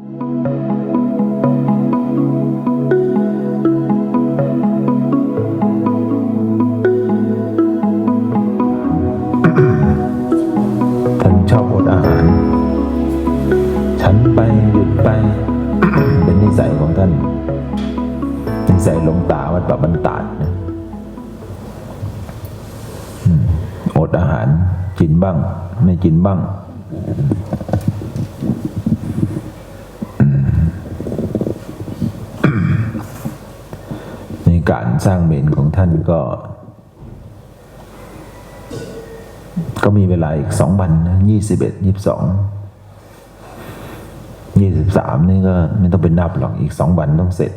ท่านชอบอดอาหาร ฉันไปหยุดไป เป็นนิสัยของท่าน นิสัยหลงตาวัดปะบันตาดนะอืมอดอาหารกินบ้าง ไม่กินบ้าง สร้างเมนของท่านก็ ก็มีเวลาอีกสองวันนะยี่สิบเอ็ดยี่สิบสองยี่สิบสามนี่ก็ไม่ต้องเป็นนับหรอกอีกสองวันต้องเสร็จ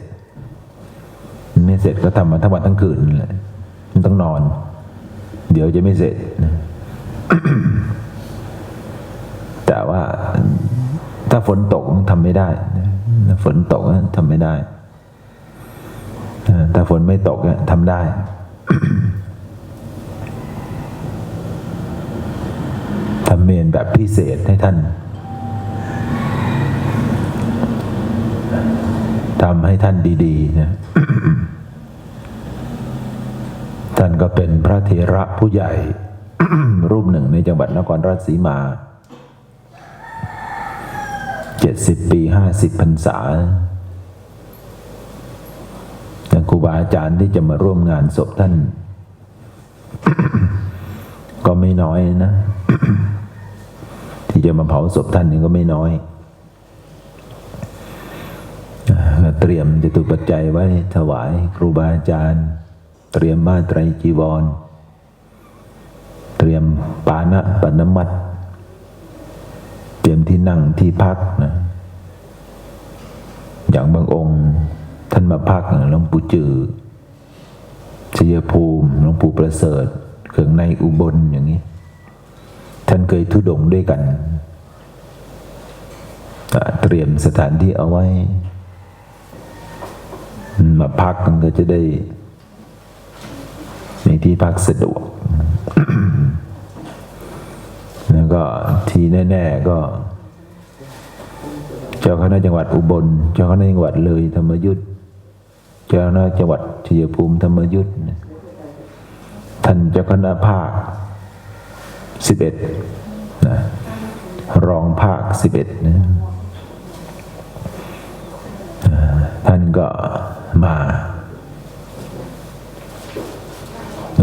ไม่เสร็จก็ทำมาทั้งวันทั้งคืนนั่นแหละมันต้องนอน เดี๋ยวจะไม่เสร็จนะแต่ว่าถ้าฝนตกทำไม่ได้ ฝนตกทำไม่ได้ ฝนไม่ตกเนี่ยทำได้ ทำเมนแบบพิเศษให้ท่านทำให้ท่านดีๆนะท่านก็เป็นพระเถระผู้ใหญ่ รูปหนึ่งในจังหวัดนครราชสีมาเจ็ดสิบปีห้าสิบพรรษา บาอาจารย์ที่จะมาร่วมงานศพท่าน ก็ไม่น้อยนะ ที่จะมาเผาศพท่านนี่ก็ไม่น้อย เตรียมจตุปัจจัยไว้ถวายครูบาอาจารย์ เตรียมบ้านไตรจีวร เตรียมปานะปนมัดเตรียมที่นั่งที่พักนะ อย่างบางองค์ ท่านมาพักหลวงปู่จือชัยภูมิหลวงปู่ประเสริฐเขื่องในอุบลอย่างนี้ ท่านเคยทุดงด้วยกัน เตรียมสถานที่เอาไว้ มาพักมันก็จะได้มีที่พักสะดวก แล้วก็ทีแน่ ๆ ก็ เจ้าคณะจังหวัดอุบล เจ้าคณะจังหวัดเลยธรรมยุทธ จ้าคณะจังหวัดชัยภูมิธรรมยุทธ์ท่านเจ้าคณะภาคสิบเอ็ดนะรองภาคสิบเอ็ดนะอ่าท่านก็มา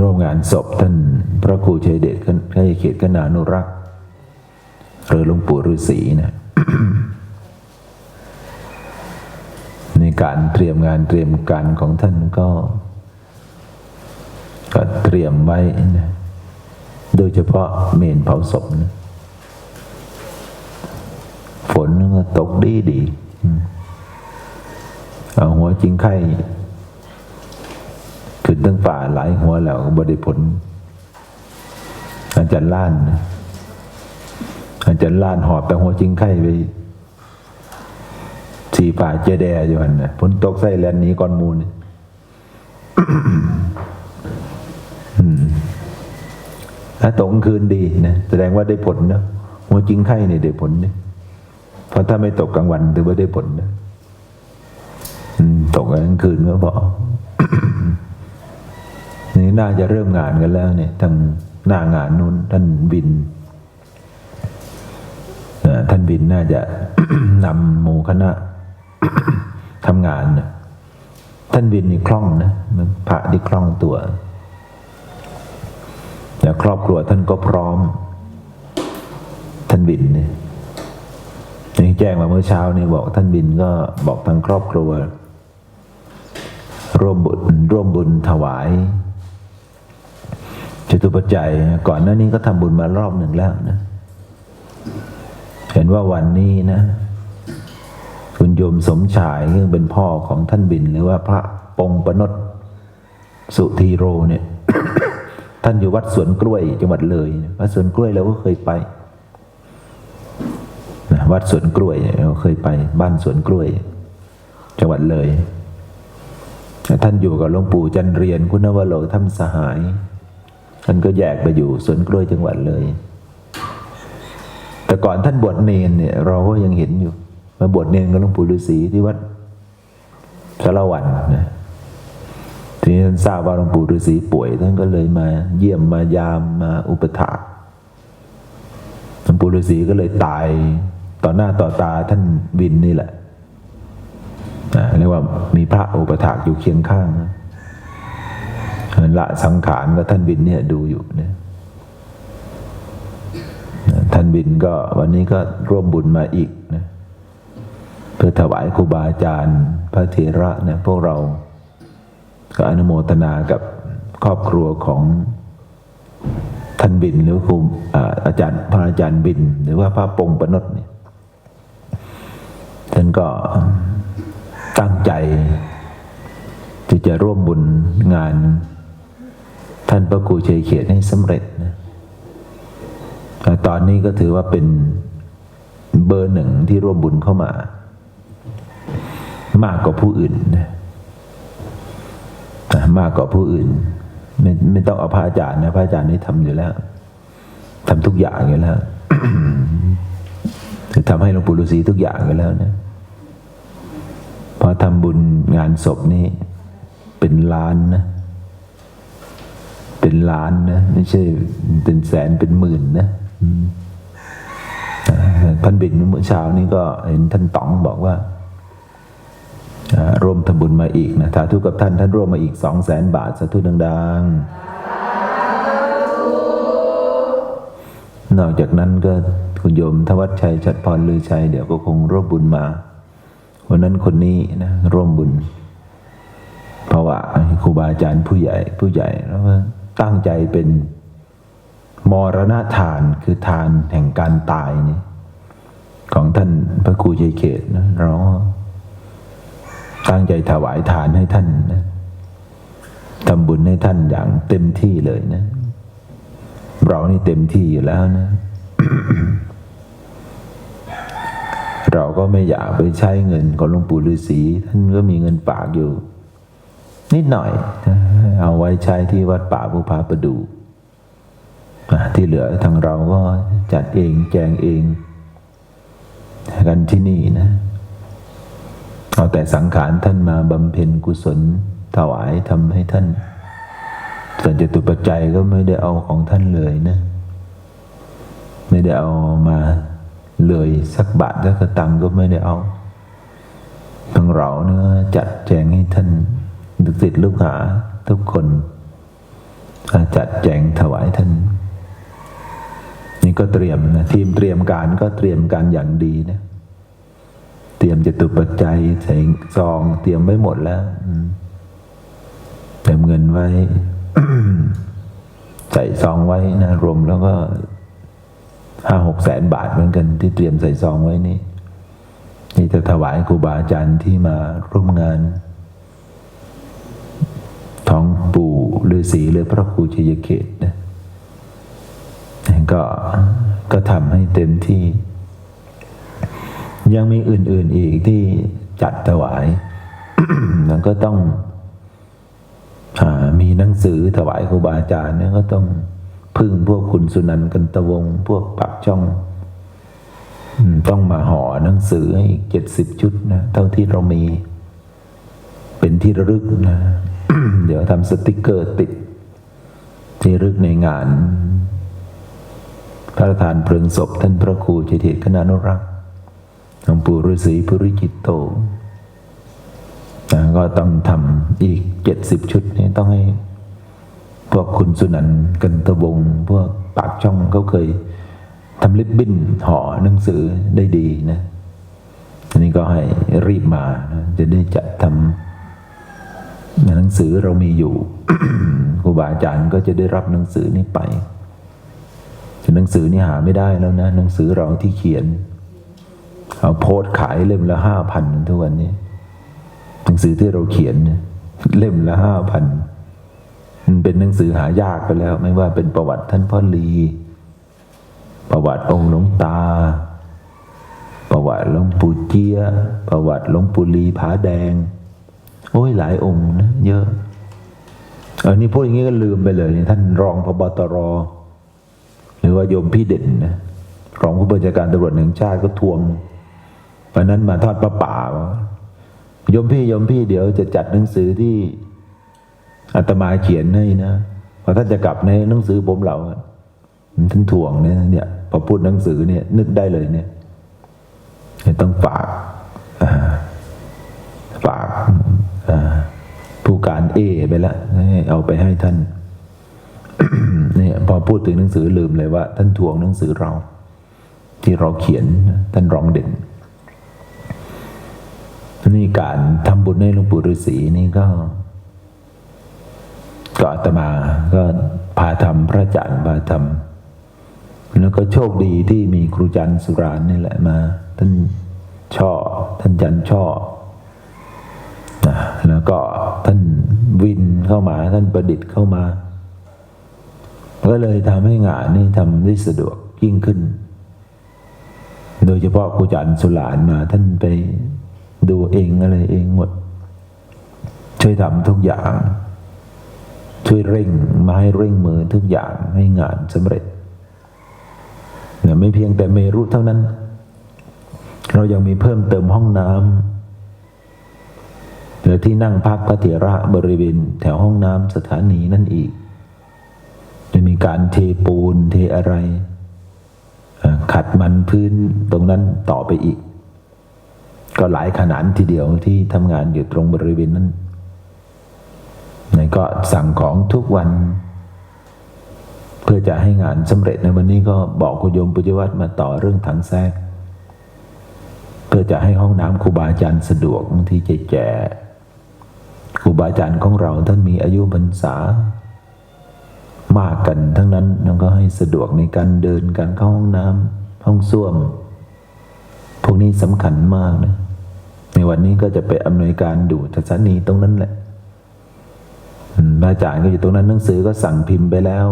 ร่วมงานศพท่านพระครูชัยเดชข้เขตกนานุรักษ์หรือหลวงปู่ฤาษีนะ ใน การเตรียมงานเตรียมการของท่านก็ ก็เตรียมไว้นะโดยเฉพาะเมนเผาศพนะฝนก็ตกดีดีเอาหัวจิงไข่ขึ้นตั้งฝ่าหลายหัวแล้วก็บริผล อาจารย์ล้าน อาจารย์ล้านหอบแต่หัวจิงไข่ไป สีฝ่าเจแดอยู่หันนะฝนตกใส่แลนนี้ก่อนมูลถ้าตกกลางคืนดีนะแสดงว่าได้ผลนะหัวจริงไข่เนี่ยได้ผลเนี่ยเพราะถ้าไม่ตกกลางวันถือว่าได้ผลนะตกกลางคืนก็พอนี่น่าจะเริ่มงานกันแล้ว เนี่ยทางหน้างานนู้นท่านบินท่านบินน่าจะนำหมู่คณะ ทำงานนะท่านบินนี่คล่องนะพระที่คล่องตัวแต่ครอบครัวท่านก็พร้อม ท่านบินเนี่ยนี่แจ้งมาเมื่อเช้านี่บอกท่านบินก็บอกทางครอบครัว ร่วมบุญร่วมบุญถวายจตุปัจจัย ก่อนหน้านี้ก็ทำบุญมารอบหนึ่งแล้วนะ เห็นว่าวันนี้นะ โยมสมชายซึ่งเป็นพ่อของท่านบิน หรือว่าพระปงประนตสุธีโรเนี่ยท่านอยู่วัดสวนกล้วยจังหวัดเลยวัดสวนกล้วยเราก็เคยไปนะวัดสวนกล้วยเราเคยไป บ้านสวนกล้วย จังหวัดเลย ท่านอยู่กับหลวงปู่จันเรียนคุณนวโรธรรมสหาย ท่านก็แยกไปอยู่สวนกล้วยจังหวัดเลย แต่ก่อนท่านบวชเนนเนี่ย เราก็ยังเห็นอยู่ มาบวชเนรกับหลวงปู่ฤาษีที่วัดสารวันนะทีนี้ท่านทราบว่าหลวงปู่ฤาษีป่วยท่านก็เลยมาเยี่ยมมายามมาอุปถากหลวงปู่ฤาษีก็เลยตายต่อหน้าต่อตาท่านวินนี่แหละนะเรียกว่ามีพระอุปถากอยู่เคียงข้างนละสังขารก็ท่านวินเนี่ยดูอยู่เนี่ยท่านบินก็วันนี้ก็ร่วมบุญมาอีก เพื่อถวายครูบาอาจารย์ พระเถระเนี่ยพวกเรา ก็อนุโมทนากับครอบครัวของท่านบินหรือครูอาจารย์พระอาจารย์บิน หรือว่าพระปงประนตเนี่ยท่านก็ตั้งใจที่จะร่วมบุญงาน ท่านพระครูเฉยเขตให้สำเร็จนะแต่ตอนนี้ก็ถือว่าเป็นเบอร์หนึ่งที่ร่วมบุญเข้ามา มากกว่าผู้อื่นนะมากกว่าผู้อื่น ไม่ไม่ต้องเอาพระอาจารย์นะพระอาจารย์นี่ทำอยู่แล้วทำทุกอย่างอยู่แล้วคือทำให้หลวงปู่ฤาษีทุกอย่างอยู่แล้วนะพอทำบุญงานศพนี่เป็นล้านนะ เป็นล้านนะ ไม่ใช่เป็นแสนเป็นหมื่นนะท่านบินเมื่อเช้านี้ก็เห็นท่านต๋องบอกว่า ร่วมทำบุญมาอีกนะสาธุกับท่านท่านร่วมมาอีกสองแสนบาทสาธุดังๆ นอกจากนั้นก็คุณโยมทวัชชัยชัดพรลือชัยเดี๋ยวก็คงร่วมบุญมาวันนั้นคนนี้นะร่วมบุญ เพราะว่าครูบาอาจารย์ผู้ใหญ่ผู้ใหญ่แล้วตั้งใจเป็นมรณทานคือทานแห่งการตายนี่ของท่านพระครูเจเขตนะเรา ตั้งใจถวายทานให้ท่านนะทำบุญให้ท่านอย่างเต็มที่เลยนะ เรานี่เต็มที่อยู่แล้วนะ เราก็ไม่อยากไปใช้เงินของหลวงปู่ฤาษีท่านก็มีเงินปากอยู่ นิดหน่อย เอาไว้ใช้ที่วัดป่าภูผาประดูที่เหลือทางเราก็จัดเองแจงเอง กันที่นี่นะ เอาแต่สังขารท่านมาบำเพ็ญกุศลถวายทำให้ท่าน ส่วนจตุปัจจัยก็ไม่ได้เอาของท่านเลยนะ ไม่ได้เอามาเลยสักบาทสักสตังก็ไม่ได้เอาทางเราเนื้อจัดแจงให้ท่านดุสิตลูกหาทุกคนจัดแจงถวายท่าน นี่ก็เตรียมนะทีมเตรียมการก็เตรียมการอย่างดีนะ เตรียมจตุปัจจัยใส่ซองเตรียมไว้หมดแล้วเตรียมเงินไว้ ใส่ซองไว้นะรวมแล้วก็ห้าหกแสนบาทเหมือนกัน ที่เตรียมใส่ซองไว้นี่นี่จะถวายครูบาอาจารย์ที่มาร่วมงานท้องปู่ฤาษีหรือพระครูชัยเขตนะก็ก็ทำให้เต็มที่ ยังมีอื่น ๆอีกที่จัดถวายแล้วก็ต้องอมีหนังสือถวายครูบาอาจารย์เนี่ยก็ต้องพึ่งพวกคุณสุนันท์กันตะวงศ์พวกปักช่องต้องมาห่อหนังสือให้อีกเจ็ดสิบชุดนะเท่าที่เรามี เป็นที่ระลึกนะ เดี๋ยวทำสติกเกอร์ติด ที่รึกในงาน พระราชทานเพลิงศพท่านพระครูเจเทศคณานุรักษ์ ลวงปู่ฤาษีปุริจิตโตก็ต้องทำอีกเจ็ดสิบชุดนี้ต้องให้ พวกคุณสุนันกันตะวงพวกปากช่องเขาเคยทำลิบบิ้นห่อหนังสือได้ดีนะอันนี้ก็ให้รีบมานะจะได้จัดทำหนังสือเรามีอยู่ครูบาอาจารย์ก็จะได้รับหนังสือนี้ไปหนังสือนี่หาไม่ได้แล้วนะ หนังสือเราที่เขียน โพสขายเล่มละห้าพันทุกวันนี้หนังสือที่เราเขียนเนี่ยเล่มละห้าพันมันเป็นหนังสือหายากไปแล้ว ไม่ว่าเป็นประวัติท่านพ่อลี ประวัติองค์หลวงตา ประวัติหลวงปู่เจียประวัติหลวงปู่ลีผาแดง โอ้ยหลายองค์นะเยอะออนี่พูดอย่างนี้ก็ลืมไปเลยท่านรองพบตร หรือว่าโยมพี่เด่นนะรองผู้บัญชาการตำรวจแห่งชาติก็ทวง วันนั้นมาทอดประป่าโยมพี่โยมพี่เดี๋ยวจะจัดหนังสือที่อาตมาเขียนให้นะพอท่านจะกลับในหนังสือผมเหล่าท่านถ่วงเนี่ยเนี่ยพอพูดหนังสือเนี่ย นึกได้เลยเนี่ยต้องฝากฝากผู้การเอไปล้วให้เอาไปให้ท่านเนี่ยพอพูดถึงหนังสือลืมเลยว่า ท่านทวงหนังสือเรา ที่เราเขียนท่านรองเด่น นี่การทำบุญให้หลวงปู่ฤาษีนี่ก็ ก็อาตมาก็พาทำพระอาจารย์พาทำแล้วก็โชคดีที่มีครูจันทร์สุรานนี่แหละมา ท่านช่อ ท่านจันทร์ช่อนะแล้วก็ท่านวินเข้ามา ท่านประดิษฐ์เข้ามา ก็เลยทำให้งานนี่ทำได้สะดวกยิ่งขึ้น โดยเฉพาะครูจันทร์สุรานมา ท่านไป ดูเองอะไรเองหมด ช่วยทำทุกอย่าง ช่วยเร่งมาให้เร่งมือทุกอย่างให้งานสำเร็จเนี่ยไม่เพียงแต่เมรุเท่านั้น เรายังมีเพิ่มเติมห้องน้ำหรือที่นั่งพักพระเถระบริเวณแถวห้องน้ำสถานีนั่นอีกจะมีการเทปูนเทอะไรขัดมันพื้นตรงนั้นต่อไปอีก ก็หลายขนาดทีเดียวที่ทำงานอยู่ตรงบริเวณนั้นก็สั่งของทุกวัน เพื่อจะให้งานสำเร็จในวันนี้ก็บอกคุณโยมปุจวัตรมาต่อเรื่องถังแทรกเพื่อจะให้ห้องน้ำครูบาอาจารย์สะดวกบางทีจะแก่ครูบาอาจารย์ของเราท่านมีอายุพรรษามากกันทั้งนั้นนั่นก็ให้สะดวกในการเดินการเข้าห้องน้ำห้องส้วม พวกนี้สำคัญมากนะ ในวันนี้ก็จะไปอำนวยการดูสถานีตรงนั้นแหละอืมพระอาจารย์ก็อยู่ตรงนั้นหนังสือก็สั่งพิมพ์ไปแล้ว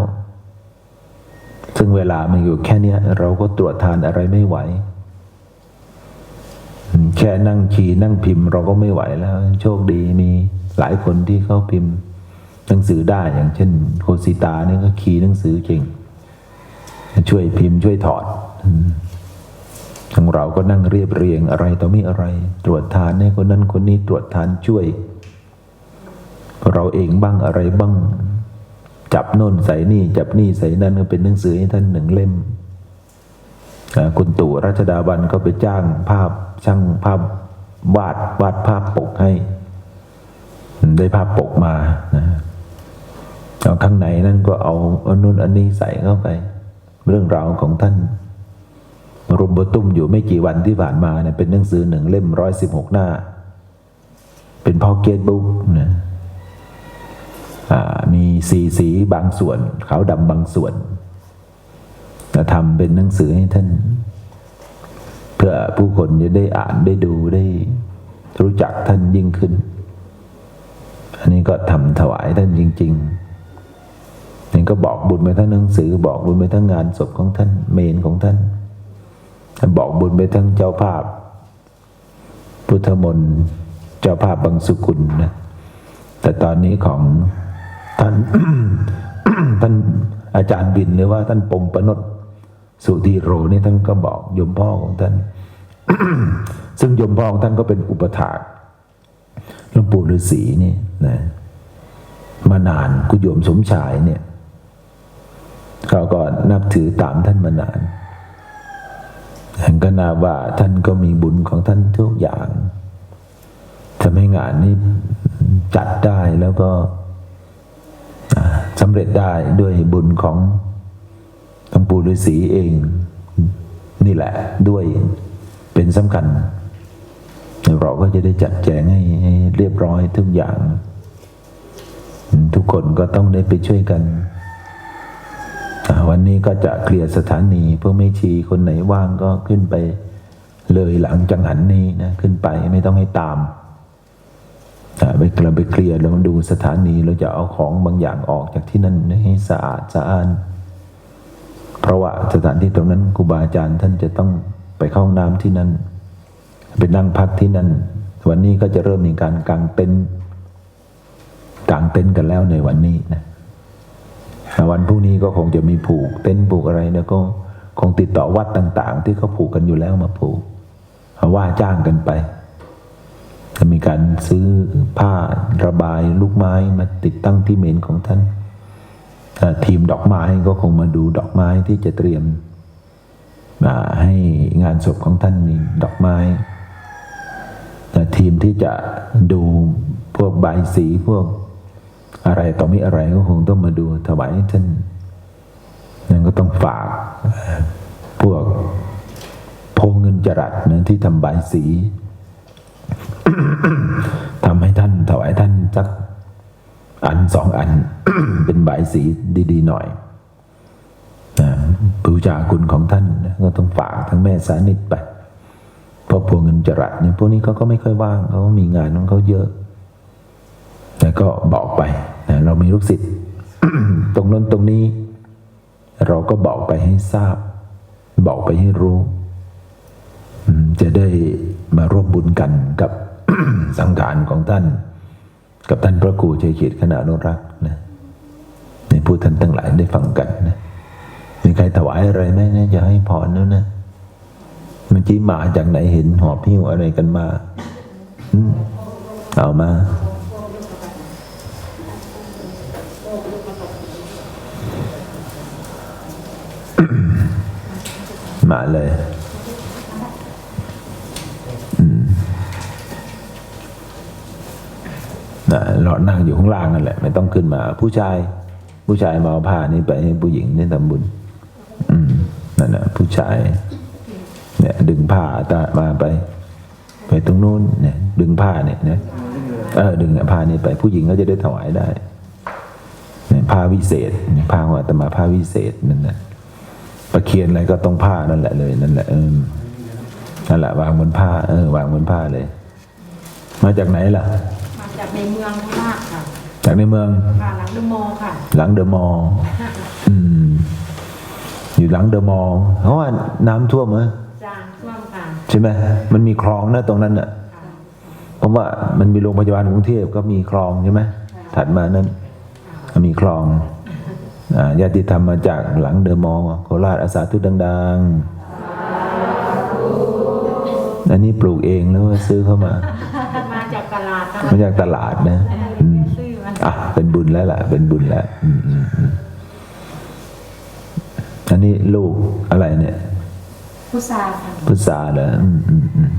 ซึ่งเวลามันอยู่แค่เนี้ยเราก็ตรวจทานอะไรไม่ไหว แค่นั่งขีนั่งพิมพ์ เราก็ไม่ไหวแล้ว โชคดีมีหลายคนที่เขาพิมพ์ หนังสือได้อย่างเช่น โคสิตาเนี่ยก็ขีหนังสือเก่งช่วยพิมพ์ช่วยถอดอ ทางเราก็นั่งเรียบเรียงอะไรต่อมีอะไร ตรวจทานให้คนนั้นคนนี้ตรวจทานช่วย เราเองบ้างอะไรบ้าง จับโน่นใส่นี่ จับนี่ใส่นั่นก็เป็นหนังสือให้ท่านหนึ่งเล่มคุณตู่รัชดาบันก็ไปจ้างภาพช่างภาพวาดวาดภาพปกให้ ได้ภาพปกมานะเอาข้างในนั่นก็เอาเอานู่นอันนี้ใส่เข้าไป เรื่องราวของท่าน รวมบตุ้มอยู่ไม่กี่วันที่ผ่านมาเนี่ยเป็นหนังสือหนึ่งเล่มร้อยสิบหกหน้า เป็นพอเกตบุ๊กนะมีสีสีบางส่วนขาวดำบางส่วนจะทำเป็นหนังสือให้ท่าน เพื่อผู้คนจะได้อ่านได้ดูได้รู้จักท่านยิ่งขึ้น อันนี้ก็ทำถวายท่านจริง ๆนี่ก็บอกบุญไปทั้งหนังสือบอกบุญไปทั้งงานศพของท่านเมนของท่าน บอกบุญไปทั้งเจ้าภาพ พุทธมนต์เจ้าภาพบางสุกุลนะแต่ตอนนี้ของท่านท่านอาจารย์บินหรือว่าท่านปงประนตสุธีโรนี่ท่านก็บอกยมพ่อของท่าน ซึ่งยมพ่อของท่านก็เป็นอุปถากหลวงปู่ฤาษีนี่นะ มานานกุโยมสมชายเนี่ยเขาก็นับถือตามท่านมานาน เห็นก็นาว่าท่านก็มีบุญของท่านทุกอย่างทำให้งานนี้จัดได้แล้วก็สำเร็จได้ด้วยบุญของหลวงปู่ฤาษีเอง นี่แหละด้วยเป็นสำคัญ เราก็จะได้จัดแจงให้เรียบร้อยทุกอย่าง ทุกคนก็ต้องได้ไปช่วยกัน วันนี้ก็จะเคลียร์สถานีเพื่อไม่ชีคนไหนว่างก็ขึ้นไป เลยหลังจังหันนี้นะขึ้นไปไม่ต้องให้ตามไปกลับไปเคลียร์แล้วดูสถานีเราจะเอาของบางอย่างออกจากที่นั่นให้สะอาดสะอ้านเพราะว่าสถานที่ตรงนั้นครูบาอาจารย์ท่านจะต้องไปเข้าห้องน้ำที่นั่นไปนั่งพักที่นั่น วันนี้ก็จะเริ่มมีการกางเต็นท์กางเต็นท์กันแล้วในวันนี้นะ วันพรุ่งนี้ก็คงจะมีผูก เต็นผูกอะไรแล้วก็คงติดต่อวัดต่าง ๆ ที่เขาผูกกันอยู่แล้วมาผูกว่าจ้างกันไปจะมีการซื้อผ้าระบายลูกไม้มาติดตั้งที่เมนของท่านทีมดอกไม้ก็คงมาดูดอกไม้ที่จะเตรียมมาให้งานศพของท่านมีดอกไม้ทีมที่จะดูพวกใบสีพวก อะไรต่อมีอะไรก็คงต้องมาดูถวายให้ท่านนั่นก็ต้องฝากพวกโพเงินจรัสนะที่ทำบายสีทำให้ท่านถวายท่านสักอันสองอัน เป็นบายสีดีๆหน่อยนะบูชาคุณของท่านก็ต้องฝากทั้งแม่สานิทไปเพราะพวกเงินจรัสเนี่ยพวกนี้เขาก็ไม่ค่อยว่างเขามีงานของเขาเยอะ แต่ก็บอกไปนะเรามีลูกศิษย์ตรงนั้นตรงนี้ เราก็บอกไปให้ทราบ บอกไปให้รู้ จะได้มาร่วมบุญกันกับสังขารของท่าน กับท่านพระครูชัยเกียรติขณะนุรักษ์นะในผู้ท่านทั้งหลายได้ฟังกันนะมีใครถวายอะไรไหมนะจะให้พรแล้วนะเมื่อกี้มาจากไหนเห็นหอบหิ้วอะไรกันมา เอามา มาเลยนะเรานั่งอยู่ข้างล่างนั่นแหละ ไม่ต้องขึ้นมา ผู้ชาย ผู้ชายมาเอาผ้านี้ไปให้ผู้หญิงนี่ทำบุญ อืมนั่นแหละผู้ชาย เนี่ย ดึงผ้าตามาไป ไปตรงนู้นเนี่ย ดึงผ้าเนี่ยนะเออดึงผ้านี้ไป ผู้หญิงก็จะได้ถวายได้เนี่ยผ้าวิเศษผ้าของอาตมาผ้าวิเศษนั่นนะ ประเคียนอะไรก็ต้องผ้านั่นแหละเลยนั่นแหละเออนั่นแหละวางบนผ้าเออวางบนผ้าเลย มาจากไหนล่ะ มาจากในเมืองโคราชค่ะ จากในเมืองค่ะหลังเดอะมอลล์ค่ะ หลังเดอะมอลล์อืม อยู่หลังเดอะมอลล์เพราะว่าน้ำท่วมเหรอจางท่วมค่ะใช่ไหมมันมีคลองนะตรงนั้นน่ะเพราะว่ามันมีโรงพยาบาลกรุงเทพก็มีคลองใช่ไหมถัดมานั้นมีคลองอ่า ญาติธรรมมาจากหลังเดอะมอลล์โคราชอาสาทุดัง ๆ อันนี้ปลูกเองหรือว่าซื้อเข้ามา มาจากตลาดค่ะมาจากตลาดนะอืมซื้อมาอะเป็นบุญแล้วล่ะ เป็นบุญแล้วอืมอืมอืมอันนี้ลูกอะไรเนี่ยพุทราค่ะพุทราเหรออืมอืมอืม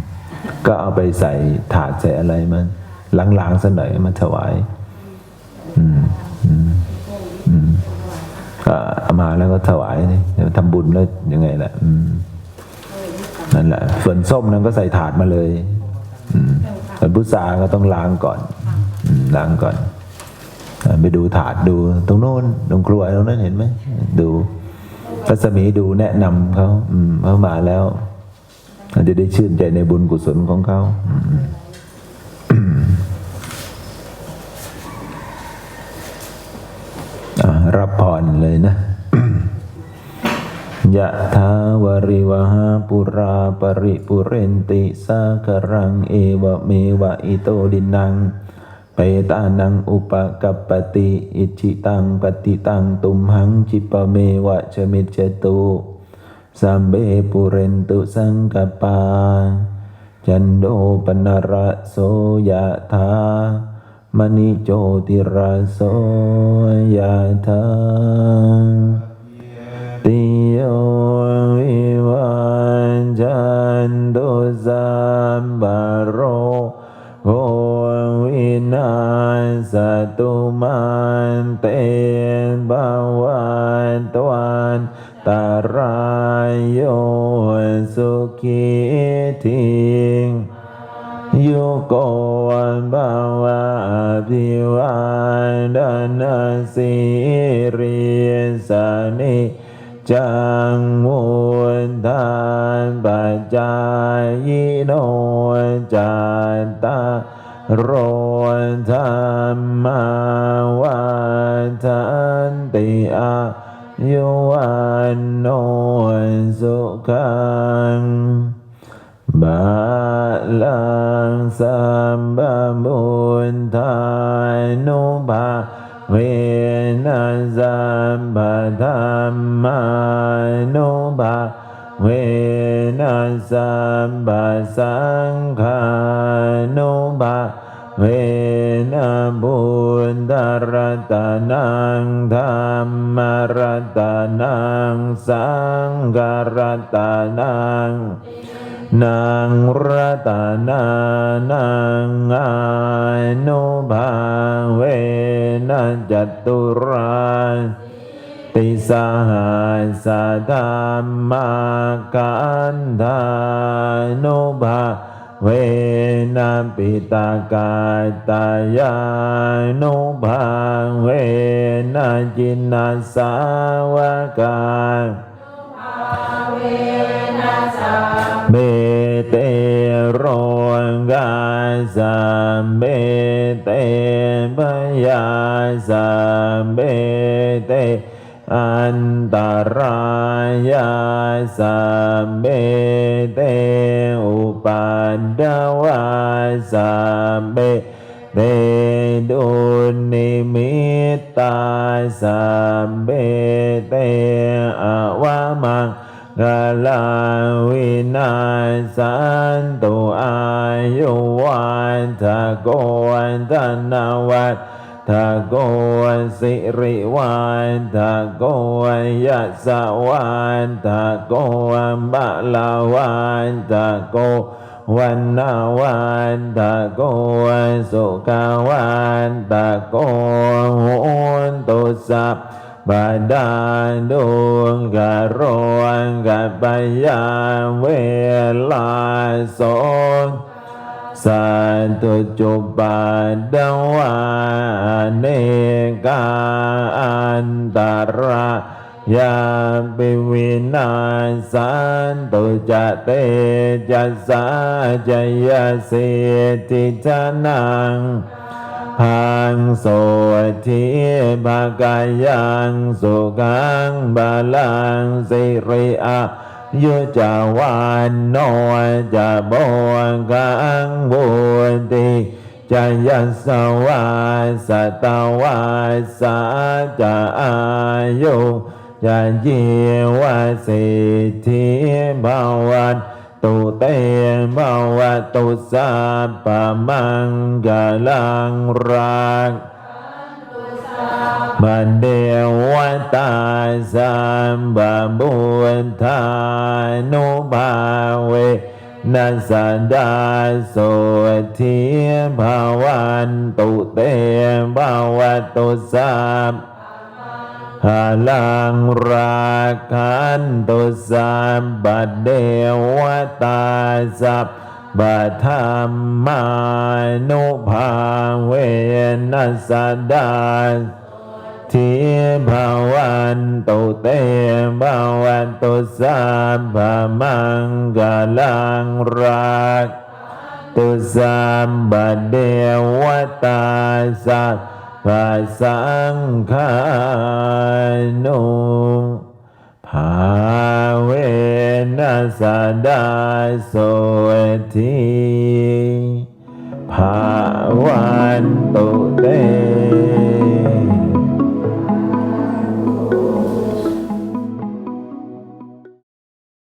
ก็เอาไปใส่ถาดใส่อะไรมันล้างๆสักหน่อยมาถวาย มาแล้วก็ถวายนี่เดี๋ยวทำบุญแล้วยังไงล่ะอืมนั่นแหละ ส่วนส้มนั้นก็ใส่ถาดมาเลยอืมส่วนพุทราก็ต้องล้างก่อนอืมล้างก่อนอ่าไปดูถาดดู ตรงโน้นตรงครัวตรงนั้นเห็นไหมดูรัศมีดูแนะนำเขาอืมเขามาแล้วเราจะได้ชื่นใจในบุญกุศลของเขาอืมอืมอ่ารับพรเลยนะ ยะทาวริวหาปุราปริปุเรนติสากรังเอวะเมวะอิโตดินังเปตานังอุปกัปปติอิจิตังปฏิตังตุมหังจิปเมวะชมิจจตุสัมเบปุเรนตุสังกปา จันโดปนระโสยะธามณิโจติระโสยะธา ติโยวิวันจันตุสัมบโรโควินาสตุมันเตบาวันตวันตารายโยสุขีทิงยุโกวันบาวาภิวันดานาสิริสานิ จังมุนทานปัจจายโนจัตตาโรธรรมาวันทันติอายุวันโนสุขังบาลังสัมบบุญทานุภาเว สัมปธรรมานุภาเวนะสัมปสังฆานุภาเวนะบุญตรตนังธรรมรตานังสังฆรตานัง นางรัตนานังอานุภาเวนะจตุราติสหัสธรรมากันธานุภาเวนะปิตากาตายานุภาเวนะจินนาสาวกาเบเตโรกาสัมเบเตพยาสัมเบเตอันตรายาสัมเบเตอุปันดวาสัมเบเตดุนิมิตตาสัมเบเตอวามัง กาลาวินาสันตุอายุวันทะโกวันธนาวันทะโกวันสิริวันทะโกวันยัสวันทะโกวันบาลาวันทะโกวันนาวันทะโกวันสุขาวันทะโกโหนตุสัพ บาดาดวงกะโรวงกะปยาเวลาสนสันตุจุปาดวาเนกาอันตรายาปิวินาสันตุจเตจะสาจยสิทธิชนัง พังโสทิภากายังสุขังบาลังสิริอายุจาวันโนจะโบกังบุติจะยัสวาสตาวาสาจะอายุจะเยวสิทธิภาวัน ตุเตภวะตุสัพพมังกลังรักบันเดวตาสัมบบุญทานุภาเวนัสดาโสทิภาวันตุเตภวะตุสัพ หาลังราคันตุสัมบัดเดวตาสัพบัธรรมานุภาเวนัสดาทิภาวันตุเตภาวันตุสัพพมังกาลังรักตุสัมบัดเดวตาสัพ พะสังฆานุภาเวนัสดาโสทีภาวันตุเต